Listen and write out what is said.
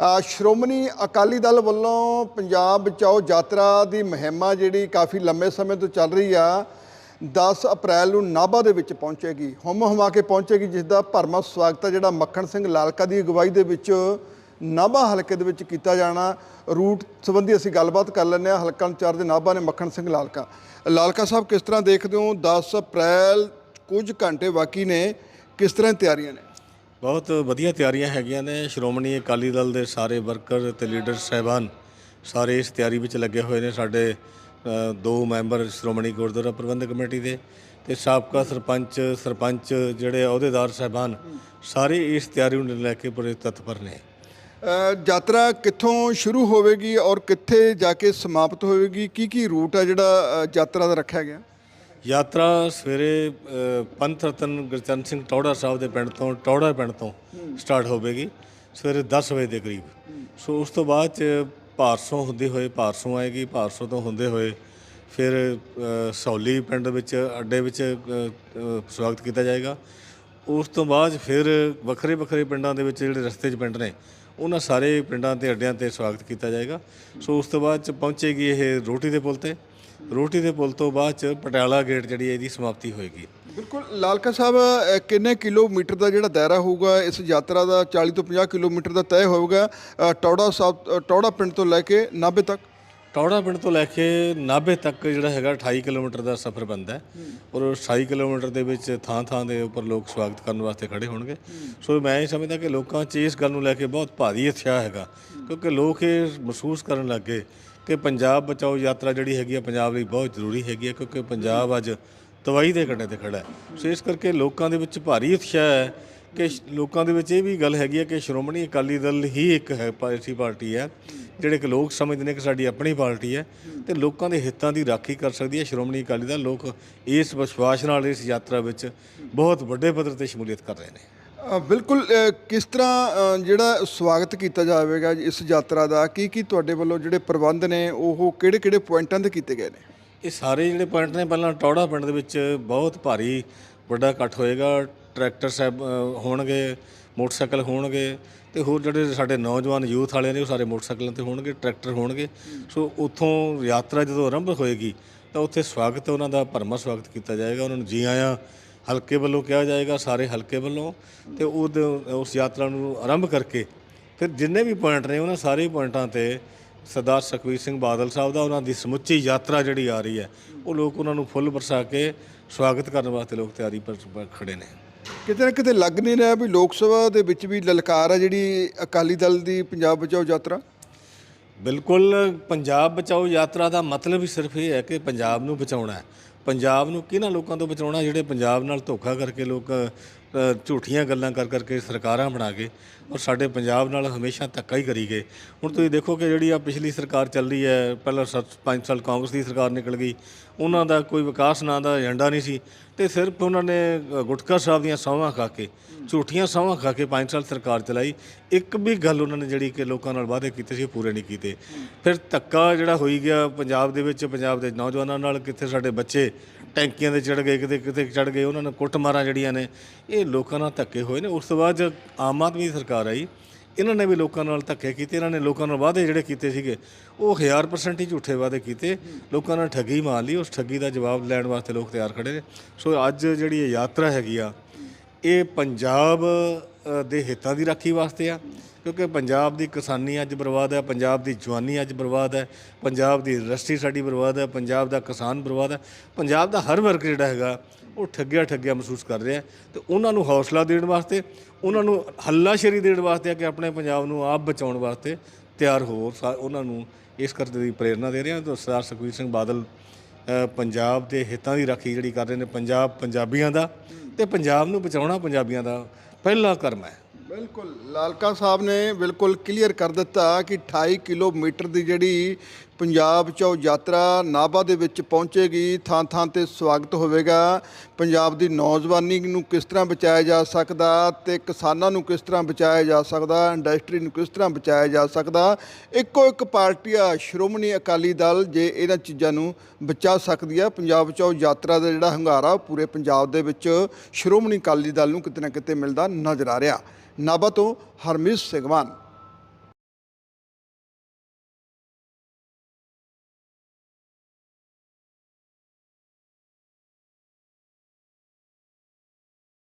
ਸ਼੍ਰੋਮਣੀ ਅਕਾਲੀ ਦਲ ਵੱਲੋਂ ਪੰਜਾਬ ਬਚਾਓ ਯਾਤਰਾ ਦੀ ਮੁਹਿੰਮ ਜਿਹੜੀ ਕਾਫੀ ਲੰਮੇ ਸਮੇਂ ਤੋਂ ਚੱਲ ਰਹੀ ਆ 10 ਅਪ੍ਰੈਲ ਨੂੰ ਨਾਭਾ ਦੇ ਵਿੱਚ ਪਹੁੰਚੇਗੀ। ਹੁਮ ਹਮਾ ਕੇ ਪਹੁੰਚੇਗੀ, ਜਿਸ ਦਾ ਭਰਮਾ ਸਵਾਗਤ ਹੈ ਜਿਹੜਾ ਮੱਖਣ ਸਿੰਘ ਲਾਲਕਾ ਦੀ ਅਗਵਾਈ ਦੇ ਵਿੱਚ ਨਾਭਾ ਹਲਕੇ ਦੇ ਵਿੱਚ ਕੀਤਾ ਜਾਣਾ। ਰੂਟ ਸੰਬੰਧੀ ਅਸੀਂ ਗੱਲਬਾਤ ਕਰ ਲੈਂਦੇ ਹਾਂ। ਹਲਕਾ ਇੰਚਾਰਜ ਦੇ ਨਾਭਾ ਨੇ ਮੱਖਣ ਸਿੰਘ ਲਾਲਕਾ। ਲਾਲਕਾ ਸਾਹਿਬ, ਕਿਸ ਤਰ੍ਹਾਂ ਦੇਖਦੇ ਹੋ? 10 ਅਪ੍ਰੈਲ ਕੁਝ ਘੰਟੇ ਬਾਕੀ ਨੇ। ਕਿਸ ਤਰ੍ਹਾਂ ਤਿਆਰੀਆਂ ਨੇ? ਬਹੁਤ ਵਧੀਆ ਤਿਆਰੀਆਂ ਹੈਗੀਆਂ ਨੇ। ਸ਼੍ਰੋਮਣੀ ਅਕਾਲੀ ਦਲ ਦੇ ਸਾਰੇ ਵਰਕਰ ਤੇ ਲੀਡਰ ਸਹਿਬਾਨ ਸਾਰੇ ਇਸ ਤਿਆਰੀ ਵਿੱਚ ਲੱਗੇ ਹੋਏ ਨੇ ਸਾਡੇ ਦੋ ਮੈਂਬਰ ਸ਼੍ਰੋਮਣੀ ਗੁਰਦੁਆਰਾ ਪ੍ਰਬੰਧਕ ਕਮੇਟੀ ਦੇ ਤੇ ਸਾਬਕਾ ਸਰਪੰਚ ਸਰਪੰਚ ਜਿਹੜੇ ਅਹੁਦੇਦਾਰ ਸਹਿਬਾਨ ਸਾਰੇ ਇਸ ਤਿਆਰੀ ਨੂੰ ਲੈ ਕੇ ਪੂਰੇ ਤਤਪਰ ਨੇ। ਯਾਤਰਾ ਕਿੱਥੋਂ ਸ਼ੁਰੂ ਹੋਵੇਗੀ ਔਰ ਕਿੱਥੇ ਜਾ ਕੇ ਸਮਾਪਤ ਹੋਵੇਗੀ? ਕੀ ਕੀ ਰੂਟ ਆ ਜਿਹੜਾ ਯਾਤਰਾ ਦਾ ਰੱਖਿਆ ਗਿਆ? ਯਾਤਰਾ ਸਵੇਰੇ ਪੰਥ ਰਤਨ ਗੁਰਚਰਨ ਸਿੰਘ ਟੌੜਾ ਸਾਹਿਬ ਦੇ ਪਿੰਡ ਤੋਂ ਟੌੜਾ ਪਿੰਡ ਤੋਂ ਸਟਾਰਟ ਹੋਵੇਗੀ ਸਵੇਰੇ 10 ਵਜੇ ਦੇ ਕਰੀਬ। ਸੋ ਉਸ ਤੋਂ ਬਾਅਦ ਚ ਭਾਰਸੋਂ ਹੁੰਦੇ ਹੋਏ ਭਾਰਸੋਂ ਆਏਗੀ ਭਾਰਸੋਂ ਤੋਂ ਹੁੰਦੇ ਹੋਏ ਫਿਰ ਸੌਲੀ ਪਿੰਡ ਵਿੱਚ ਅੱਡੇ ਵਿੱਚ ਸਵਾਗਤ ਕੀਤਾ ਜਾਏਗਾ। ਉਸ ਤੋਂ ਬਾਅਦ ਫਿਰ ਵੱਖਰੇ ਵੱਖਰੇ ਪਿੰਡਾਂ ਦੇ ਵਿੱਚ ਜਿਹੜੇ ਰਸਤੇ 'ਚ ਪਿੰਡ ਨੇ ਉਹਨਾਂ ਸਾਰੇ ਪਿੰਡਾਂ ਤੇ ਅੱਡਿਆਂ ਤੇ ਸਵਾਗਤ ਕੀਤਾ ਜਾਏਗਾ। ਸੋ ਉਸ ਤੋਂ ਬਾਅਦ ਚ ਪਹੁੰਚੇਗੀ ਇਹ ਰੋਟੀ ਦੇ ਪੁਲ ਤੇ। ਰੋਟੀ ਦੇ ਪੁਲ ਤੋਂ ਬਾਅਦ ਚ ਪਟਿਆਲਾ ਗੇਟ ਜਿਹੜੀ ਹੈ ਇਹਦੀ ਸਮਾਪਤੀ ਹੋਏਗੀ। ਬਿਲਕੁਲ ਲਾਲਕਾ ਸਾਹਿਬ ਅ, ਕਿੰਨੇ ਕਿਲੋਮੀਟਰ ਦਾ ਜਿਹੜਾ ਦਾਇਰਾ ਹੋਊਗਾ ਇਸ ਯਾਤਰਾ ਦਾ 40 ਤੋਂ 50 ਕਿਲੋਮੀਟਰ ਦਾ ਤੈਅ ਹੋਊਗਾ ਅ, ਟੌੜਾ ਸਾਹਿਬ ਅ, ਟੌੜਾ ਪਿੰਡ ਤੋਂ ਲੈ ਕੇ ਨਾਭੇ ਤੱਕ? ਟੌੜਾ ਪਿੰਡ ਤੋਂ ਲੈ ਕੇ ਨਾਭੇ ਤੱਕ ਜਿਹੜਾ ਹੈਗਾ 28 ਕਿਲੋਮੀਟਰ ਦਾ ਸਫ਼ਰ ਬਣਦਾ ਹੈ ਔਰ ਉਹ 28 ਕਿਲੋਮੀਟਰ ਦੇ ਵਿੱਚ ਥਾਂ ਥਾਂ ਦੇ ਉੱਪਰ ਲੋਕ ਸਵਾਗਤ ਕਰਨ ਵਾਸਤੇ ਖੜੇ ਹੋਣਗੇ। ਸੋ ਮੈਂ ਇਹ ਸਮਝਦਾ ਕਿ ਲੋਕਾਂ 'ਚ ਇਸ ਗੱਲ ਨੂੰ ਲੈ ਕੇ ਬਹੁਤ ਭਾਰੀ ਉਤਸ਼ਾਹ ਹੈਗਾ ਕਿਉਂਕਿ ਲੋਕ ਇਹ ਮਹਿਸੂਸ ਕਰਨ ਲੱਗੇ ਕਿ ਪੰਜਾਬ ਬਚਾਓ ਯਾਤਰਾ ਜਿਹੜੀ ਹੈਗੀ ਆ ਪੰਜਾਬ ਲਈ ਬਹੁਤ ਜ਼ਰੂਰੀ ਹੈਗੀ ਹੈ ਕਿਉਂਕਿ ਪੰਜਾਬ ਅੱਜ ਤਬਾਹੀ ਦੇ ਕੰਢੇ ਤੇ ਖੜਾ ਹੈ। ਸੋ ਇਸ ਕਰਕੇ ਲੋਕਾਂ ਦੇ ਵਿੱਚ ਭਾਰੀ ਉਤਸ਼ਾਹ ਹੈ ਕਿ ਸ਼- ਲੋਕਾਂ ਦੇ ਵਿੱਚ ਇਹ ਵੀ ਗੱਲ ਹੈਗੀ ਹੈ ਕਿ ਸ਼੍ਰੋਮਣੀ ਅਕਾਲੀ ਦਲ ਹੀ ਇੱਕ ਹੈ ਪਾਰਟੀ ਪਾਰਟੀ ਹੈ, ਜਿਹੜੇ ਕਿ ਲੋਕ ਸਮਝਦੇ ਨੇ ਕਿ ਸਾਡੀ ਆਪਣੀ ਪਾਰਟੀ ਹੈ ਤੇ ਲੋਕਾਂ ਦੇ ਹਿੱਤਾਂ ਦੀ ਰਾਖੀ ਕਰ ਸਕਦੀ ਹੈ ਸ਼੍ਰੋਮਣੀ ਅਕਾਲੀ ਦਲ। ਲੋਕ ਇਸ ਵਿਸ਼ਵਾਸ ਨਾਲ ਇਸ ਯਾਤਰਾ ਵਿੱਚ ਬਹੁਤ ਵੱਡੇ ਪੱਧਰ ਤੇ ਸ਼ਮੂਲੀਅਤ ਕਰ ਰਹੇ ਨੇ। ਬਿਲਕੁਲ ਕਿਸ ਤਰ੍ਹਾਂ ਜਿਹੜਾ ਸਵਾਗਤ ਕੀਤਾ ਜਾਵੇਗਾ ਇਸ ਯਾਤਰਾ ਦਾ? ਕੀ ਕੀ ਤੁਹਾਡੇ ਵੱਲੋਂ ਜਿਹੜੇ ਪ੍ਰਬੰਧ ਨੇ, ਉਹ ਕਿਹੜੇ ਕਿਹੜੇ ਪੁਆਇੰਟਾਂ ਤੇ ਕੀਤੇ ਗਏ ਨੇ? ਇਹ ਸਾਰੇ ਜਿਹੜੇ ਪੁਆਇੰਟ ਨੇ, ਪਹਿਲਾਂ ਟੌੜਾ ਪਿੰਡ ਦੇ ਵਿੱਚ ਬਹੁਤ ਭਾਰੀ ਵੱਡਾ ਇਕੱਠ ਹੋਏਗਾ। ਟਰੈਕਟਰ ਸਾਹਿਬ ਹੋਣਗੇ, ਮੋਟਰਸਾਈਕਲ ਹੋਣਗੇ ਤੇ ਹੋਰ ਜਿਹੜੇ ਸਾਡੇ ਨੌਜਵਾਨ ਯੂਥ ਵਾਲੇ ਨੇ, ਉਹ ਸਾਰੇ ਮੋਟਰਸਾਈਕਲਾਂ ਤੇ ਹੋਣਗੇ, ਟਰੈਕਟਰ ਹੋਣਗੇ। ਸੋ ਉੱਥੋਂ ਯਾਤਰਾ ਜਦੋਂ ਆਰੰਭ ਹੋਏਗੀ, ਤਾਂ ਉੱਥੇ ਸਵਾਗਤ, ਉਹਨਾਂ ਦਾ ਭਰਮਾ ਸਵਾਗਤ ਕੀਤਾ ਜਾਏਗਾ। ਉਹਨਾਂ ਨੂੰ ਜੀ ਆਇਆਂ ਹਲਕੇ ਵੱਲੋਂ ਕਿਹਾ ਜਾਏਗਾ ਸਾਰੇ ਹਲਕੇ ਵੱਲੋਂ ਤੇ ਉਹਦੇ ਉਸ ਯਾਤਰਾ ਨੂੰ ਆਰੰਭ ਕਰਕੇ ਫਿਰ ਜਿੰਨੇ ਵੀ ਪੁਆਇੰਟ ਨੇ ਉਹਨਾਂ ਸਾਰੇ ਪੁਆਇੰਟਾਂ ਤੇ ਸਰਦਾਰ ਸੁਖਬੀਰ ਸਿੰਘ ਬਾਦਲ ਸਾਹਿਬ ਦਾ ਉਹਨਾਂ ਦੀ ਸਮੁੱਚੀ ਯਾਤਰਾ ਜਿਹੜੀ ਆ ਰਹੀ ਹੈ ਉਹ ਲੋਕ ਉਹਨਾਂ ਨੂੰ ਫੁੱਲ ਵਰਸਾ ਕੇ ਸਵਾਗਤ ਕਰਨ ਵਾਸਤੇ ਲੋਕ ਤਿਆਰੀ ਪਰ ਖੜੇ ਨੇ। ਕਿਤੇ ਨਾ ਕਿਤੇ ਲੱਗ ਨਹੀਂ ਰਿਹਾ ਵੀ ਲੋਕ ਸਭਾ ਦੇ ਵਿੱਚ ਵੀ ਲਲਕਾਰ ਹੈ ਜਿਹੜੀ ਅਕਾਲੀ ਦਲ ਦੀ ਪੰਜਾਬ ਬਚਾਓ ਯਾਤਰਾ? ਬਿਲਕੁਲ ਪੰਜਾਬ ਬਚਾਓ ਯਾਤਰਾ ਦਾ ਮਤਲਬ ਹੀ ਸਿਰਫ ਇਹ ਹੈ ਕਿ ਪੰਜਾਬ ਨੂੰ ਬਚਾਉਣਾ ਹੈ। ਪੰਜਾਬ ਨੂੰ ਕਿਹਨਾਂ ਲੋਕਾਂ ਤੋਂ ਬਚਾਉਣਾ ਜਿਹੜੇ ਪੰਜਾਬ ਨਾਲ ਧੋਖਾ ਕਰਕੇ ਲੋਕ ਝੂਠੀਆਂ ਗੱਲਾਂ ਕਰ ਕਰਕੇ ਸਰਕਾਰਾਂ ਬਣਾ ਕੇ ਔਰ ਸਾਡੇ ਪੰਜਾਬ ਨਾਲ ਹਮੇਸ਼ਾ ਧੱਕਾ ਹੀ ਕਰੀ ਗਏ। ਹੁਣ ਤੁਸੀਂ ਦੇਖੋ ਕਿ ਜਿਹੜੀ ਆ ਪਿਛਲੀ ਸਰਕਾਰ ਚੱਲ ਰਹੀ ਹੈ, ਪਹਿਲਾਂ 5 ਸਾਲ ਕਾਂਗਰਸ ਦੀ ਸਰਕਾਰ ਨਿਕਲ ਗਈ, ਉਹਨਾਂ ਦਾ ਕੋਈ ਵਿਕਾਸ ਨਾਂ ਦਾ ਏਜੰਡਾ ਨਹੀਂ ਸੀ ਤੇ ਸਿਰਫ ਉਹਨਾਂ ਨੇ ਗੁਟਕਾ ਸਾਹਿਬ ਦੀਆਂ ਸਹੁੰਆਂ ਖਾ ਕੇ, ਝੂਠੀਆਂ ਸਹੁੰਆਂ ਖਾ ਕੇ 5 ਸਾਲ ਸਰਕਾਰ ਚਲਾਈ। ਇੱਕ ਵੀ ਗੱਲ ਉਹਨਾਂ ਨੇ ਜਿਹੜੀ ਕਿ ਲੋਕਾਂ ਨਾਲ ਵਾਅਦੇ ਕੀਤੇ ਸੀ, ਉਹ ਪੂਰੇ ਨਹੀਂ ਕੀਤੇ। ਫਿਰ ਧੱਕਾ ਜਿਹੜਾ ਹੋਈ ਗਿਆ ਪੰਜਾਬ ਦੇ ਵਿੱਚ, ਪੰਜਾਬ ਦੇ ਨੌਜਵਾਨਾਂ ਨਾਲ, ਕਿੱਥੇ ਸਾਡੇ ਬੱਚੇ ਟੈਂਕੀਆਂ ਦੇ ਚੜ ਗਏ, ਕਿਤੇ ਕਿਤੇ ਚੜ ਗਏ, ਉਹਨਾਂ ਨੇ ਕੁੱਟਮਾਰਾਂ ਜਿਹੜੀਆਂ ਨੇ, ਇਹ ਲੋਕਾਂ ਨਾਲ ਧੱਕੇ ਹੋਏ ਨੇ। ਉਸ ਤੋਂ ਬਾਅਦ ਜਦ ਆਮ ਆਦਮੀ ਦੀ ਸਰਕਾਰ ਆਈ, ਇਹਨਾਂ ਨੇ ਵੀ ਲੋਕਾਂ ਨਾਲ ਧੱਕੇ ਕੀਤੇ। ਇਹਨਾਂ ਨੇ ਲੋਕਾਂ ਨਾਲ ਵਾਅਦੇ ਜਿਹੜੇ ਕੀਤੇ ਸੀਗੇ, ਉਹ 1000% ਹੀ ਝੂਠੇ ਵਾਅਦੇ ਕੀਤੇ। ਲੋਕਾਂ ਨਾਲ ਠੱਗੀ ਮਾਰ ਲਈ। ਉਸ ਠੱਗੀ ਦਾ ਜਵਾਬ ਲੈਣ ਵਾਸਤੇ ਲੋਕ ਤਿਆਰ ਖੜੇ ਨੇ। ਸੋ ਅੱਜ ਜਿਹੜੀ ਇਹ ਯਾਤਰਾ ਹੈਗੀ ਆ, ਇਹ ਪੰਜਾਬ ਦੇ ਹਿੱਤਾਂ ਦੀ ਰਾਖੀ ਵਾਸਤੇ ਆ, ਕਿਉਂਕਿ ਪੰਜਾਬ ਦੀ ਕਿਸਾਨੀ ਅੱਜ ਬਰਬਾਦ ਹੈ, ਪੰਜਾਬ ਦੀ ਜਵਾਨੀ ਅੱਜ ਬਰਬਾਦ ਹੈ, ਪੰਜਾਬ ਦੀ ਇੰਡਸਟਰੀ ਸਾਡੀ ਬਰਬਾਦ ਹੈ, ਪੰਜਾਬ ਦਾ ਕਿਸਾਨ ਬਰਬਾਦ ਹੈ, ਪੰਜਾਬ ਦਾ ਹਰ ਵਰਗ ਜਿਹੜਾ ਹੈਗਾ, ਉਹ ਠੱਗਿਆ ਠੱਗਿਆ ਮਹਿਸੂਸ ਕਰ ਰਿਹਾ ਹੈ, ਤੇ ਉਹਨਾਂ ਨੂੰ ਹੌਸਲਾ ਦੇਣ ਵਾਸਤੇ, ਉਹਨਾਂ ਨੂੰ ਹੱਲਾਸ਼ੇਰੀ ਦੇਣ ਵਾਸਤੇ ਆ ਕਿ ਆਪਣੇ ਪੰਜਾਬ ਨੂੰ ਆਪ ਬਚਾਉਣ ਵਾਸਤੇ ਤਿਆਰ ਹੋ ਉਹਨਾਂ ਨੂੰ ਇਸ ਕਰਕੇ ਦੀ ਪ੍ਰੇਰਣਾ ਦੇ ਰਿਹਾ ਹਾਂ। ਸਰਦਾਰ ਸੁਖਬੀਰ ਸਿੰਘ ਬਾਦਲ ਪੰਜਾਬ ਦੇ ਹਿੱਤਾਂ ਦੀ ਰਾਖੀ ਜਿਹੜੀ ਕਰ ਰਹੇ ਨੇ, ਪੰਜਾਬ ਪੰਜਾਬੀਆਂ ਦਾ ਤੇ ਪੰਜਾਬ ਨੂੰ ਬਚਾਉਣਾ ਪੰਜਾਬੀਆਂ ਦਾ ਪਹਿਲਾ ਕਰਮ ਹੈ। ਬਿਲਕੁਲ, ਲਾਲਕਾ ਸਾਹਿਬ ਨੇ ਬਿਲਕੁਲ ਕਲੀਅਰ ਕਰ ਦਿੱਤਾ ਕਿ 28 ਕਿਲੋਮੀਟਰ ਦੀ ਜਿਹੜੀ ਪੰਜਾਬ ਚੋਂ ਯਾਤਰਾ ਨਾਭਾ ਦੇ ਵਿੱਚ ਪਹੁੰਚੇਗੀ। ਥਾਂ ਥਾਂ ਤੇ ਸਵਾਗਤ ਹੋਵੇਗਾ। ਪੰਜਾਬ ਦੀ ਨੌਜਵਾਨੀ ਨੂੰ ਕਿਸ ਤਰ੍ਹਾਂ ਬਚਾਇਆ ਜਾ ਸਕਦਾ ਤੇ ਕਿਸਾਨਾਂ ਨੂੰ ਕਿਸ ਤਰ੍ਹਾਂ ਬਚਾਇਆ ਜਾ ਸਕਦਾ, ਇੰਡਸਟਰੀ ਨੂੰ ਕਿਸ ਤਰ੍ਹਾਂ ਬਚਾਇਆ ਜਾ ਸਕਦਾ, ਇੱਕੋ ਇੱਕ ਪਾਰਟੀ ਆ ਸ਼੍ਰੋਮਣੀ ਅਕਾਲੀ ਦਲ ਜੇ ਇਹਨਾਂ ਚੀਜ਼ਾਂ ਨੂੰ ਬਚਾ ਸਕਦੀ ਆ। ਪੰਜਾਬ ਚੋਂ ਯਾਤਰਾ ਦਾ ਜਿਹੜਾ ਹੰਗਾਰਾ, ਉਹ ਪੂਰੇ ਪੰਜਾਬ ਦੇ ਵਿੱਚ ਸ਼੍ਰੋਮਣੀ ਅਕਾਲੀ ਦਲ ਨੂੰ ਕਿਤੇ ਨਾ ਕਿਤੇ ਮਿਲਦਾ ਨਜ਼ਰ ਆ ਰਿਹਾ। ਨਾਭਾ ਤੋਂ ਹਰਮੀਤ ਸਿੰਘਵਾਨ